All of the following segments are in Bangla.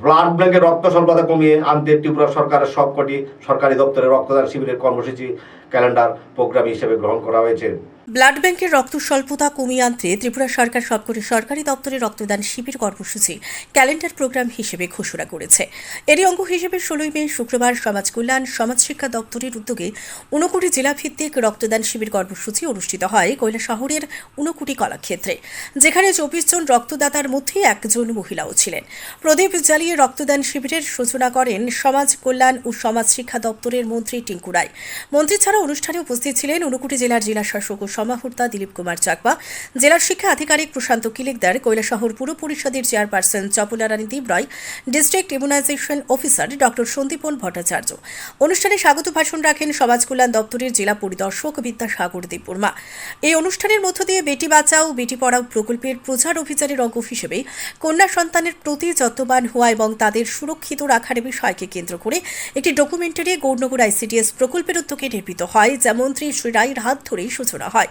ব্লাড ব্যাংকের রক্ত স্বল্পতা কমিয়ে আনতে ত্রিপুরা সরকারের সবকটি সরকারি দপ্তরে রক্তদান শিবিরের কর্মসূচি ক্যালেন্ডার প্রোগ্রাম হিসেবে গ্রহণ করা হয়েছে। ব্লাড ব্যাংকের রক্ত স্বল্পতা কমিয়ে আনতে ত্রিপুরা সরকার সবকটি সরকারি দপ্তরে রক্তদান শিবির কর্মসূচি ক্যালেন্ডার প্রোগ্রাম হিসেবে ঘোষণা করেছে। এরই অঙ্গ হিসেবে ষোলোই মে শুক্রবার সমাজ কল্যাণ, সমাজ শিক্ষা দপ্তরের উদ্যোগে ঊনকোটি জেলাভিত্তিক রক্তদান শিবির কর্মসূচি অনুষ্ঠিত হয় কৈলা শহরের ঊনকোটি কলাক্ষেত্রে, যেখানে চব্বিশ জন রক্তদাতার মধ্যে একজন মহিলাও ছিলেন। প্রদীপ জ্বালিয়ে রক্তদান শিবিরের সূচনা করেন সমাজ কল্যাণ ও সমাজ শিক্ষা দপ্তরের মন্ত্রী টিঙ্কু রায়। মন্ত্রী ছাড়া অনুষ্ঠানে উপস্থিত ছিলেন ঊনকোটি জেলার জেলা শাসক ও সমাহর্তা দিলীপ কুমার চাকমা। জেলার শিক্ষা আধিকারিক প্রশান্ত কিলিকদার, কৈলাসহর পুর পরিষদের chairperson Chapala Rani Debroy district immunisation officer doctor Sandipan Bhattacharya. অনুষ্ঠানে স্বাগত ভাষণ রাখেন সমাজ কল্যাণ দপ্তরের জেলা পরিদর্শক বিদ্যাসাগর দেববর্মা। এই অনুষ্ঠানের মধ্য দিয়ে বেটি বাঁচাও, বেটি পড়াও প্রকল্পের প্রচার অভিযানের অঙ্গ হিসেবে কন্যা সন্তানের প্রতি যত্নবান হওয়া এবং তাদের সুরক্ষিত রাখার বিষয়কে কেন্দ্র করে একটি ডকুমেন্টারি গৌরনগর আইসিডিএস প্রকল্পের উদ্যোগে নির্মিত হয় যা মন্ত্রী শ্রী রায়ের হাত ধরেই সূচনা হয়।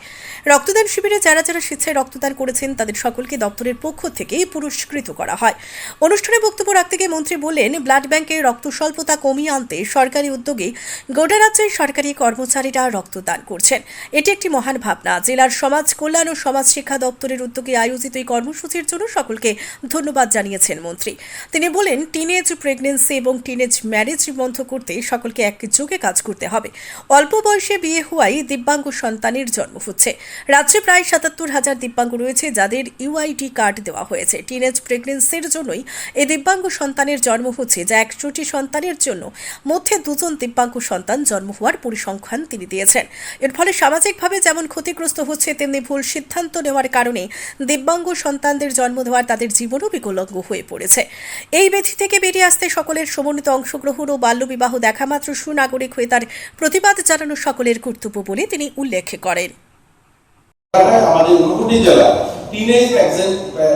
রক্তদান শিবিরে যারা যারা স্বেচ্ছায় রক্তদান করেছেন, তাদের সকলকে দপ্তরের পক্ষ থেকে পুরস্কৃত করা হয়। অনুষ্ঠানে বক্তব্য রাখতে গিয়ে মন্ত্রী বললেন, ব্লাড ব্যাংকে রক্ত স্বল্পতা কমিয়ে আনতে সরকারি উদ্যোগে গোটা রাজ্যের সরকারি কর্মচারীরা রক্তদান করছেন। এটি একটি মহান ভাবনা। জেলার সমাজ কল্যাণ ও সমাজ শিক্ষা দপ্তরের উদ্যোগে আয়োজিত এই কর্মসূচির জন্য সকলকে ধন্যবাদ জানিয়েছেন মন্ত্রী। তিনি বলেন টিনেজ প্রেগনেন্সি এবং টিনেজ ম্যারেজ বন্ধ করতে সকলকে একযোগে কাজ করতে হবে। অল্প বয়সে বিয়ে হওয়ায় দিব্যাঙ্গ সন্তানের জন্ম হচ্ছে। রাজ্যে প্রায় সাতাত্তর হাজার দিব্যাঙ্গ রয়েছে যাদের ইউআইডি কার্ড দেওয়া হয়েছে। টিনেজ প্রেগনেন্সির জন্যই এই দিব্যাঙ্গ সন্তানের জন্ম হচ্ছে, যা একশোটি সন্তানের জন্য মধ্যে দুজন দিব্যাঙ্গ সন্তান জন্ম হওয়ার পরিসংখ্যান তিনি দিয়েছেন। এর ফলে সামাজিকভাবে যেমন ক্ষতিগ্রস্ত হচ্ছে, তেমনি ভুল সিদ্ধান্ত নেওয়ার কারণে দিব্যাঙ্গ সন্তানদের জন্ম দেওয়ার তাদের জীবনও বিকলঙ্গ হয়ে পড়েছে। এই ব্যাধি থেকে বেরিয়ে আসতে সকলের সমন্বিত অংশগ্রহণ ও বাল্যবিবাহ দেখা মাত্র সুনাগরিক হয়ে তার প্রতিবাদ জানানো সকলের কর্তব্য বলে তিনি উল্লেখ করেন। আমাদের ঊনকোটি জেলা টিনেজ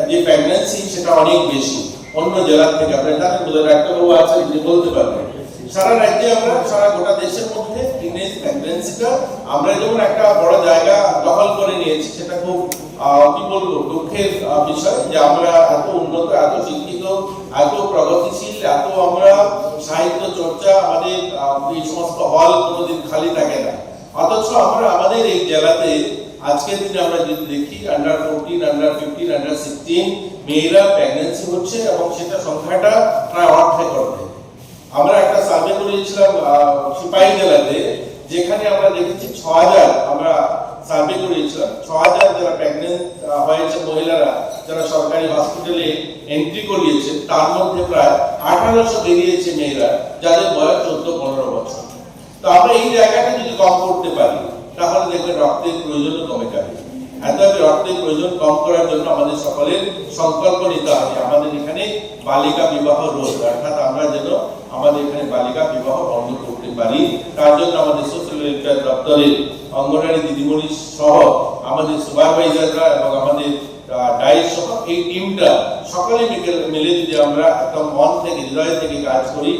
যে প্রেগন্যান্সি সেটা অনেক বেশি। অন্য জেলার থেকে আপনারা জানেন বোধহয় ডাক্তারবাবু আছে যিনি বলতে পারবেন। সারা রাজ্যে আমরা, সারা গোটা দেশের মধ্যে টিনেজ প্রেগন্যান্সিটা আমরা যেমন একটা বড় জায়গা দখল করে নিয়েছি, সেটা খুব কি বলব, দুঃখের বিষয় যে আমরা এত উন্নত, এত শিক্ষিত, এত প্রগতিশীল, এত আমরা সাহিত্য চর্চা আমাদের এই সমস্ত হল কোনোদিন খালি থাকে না। অথচ আমরা আমাদের এই জেলাতে আজকের দিনে আমরা যদি দেখি under fourteen under fifteen under sixteen মেয়েরা প্রেগনেন্সি হচ্ছে এবং সেটা সংখ্যাটা প্রায় অর্ধেক অর্ধেক। আমরা একটা সার্ভে করেছিলাম সিপাহী জেলাতে, যেখানে আমরা দেখেছি ছ হাজার আমরা সার্ভে করেছিলাম ছ হাজার যারা প্রেগনেন্ট হয়েছে মহিলারা, যারা সরকারি হসপিটালে এন্ট্রি করিয়েছে, তার মধ্যে প্রায় আঠারোশো বেরিয়েছে মেয়েরা, যাদের বয়স চোদ্দ, পনেরো বছর। তো আমরা এই জায়গাটা যদি কম করতে পারি তাহলে দেখবেন রক্তের প্রয়োজনও কমে যাবে। এতভাবে রক্তের প্রয়োজন কম করার জন্য আমাদের সকলের সংকল্প নিতে হবে। আমাদের এখানে বালিকা বিবাহ রোধ অর্থাৎ আমরা যেন আমাদের এখানে বালিকা বিবাহ বন্ধ করতে পারি। তার জন্য আমাদের সোশ্যাল দপ্তরের অঙ্গনারী দিদিমণি সহ আমাদের সুপারভাইজাররা এবং আমাদের ডায়েট সহ এই টিমটা সকলে মিলে মিলে যদি আমরা একদম মন থেকে, হৃদয় থেকে কাজ করি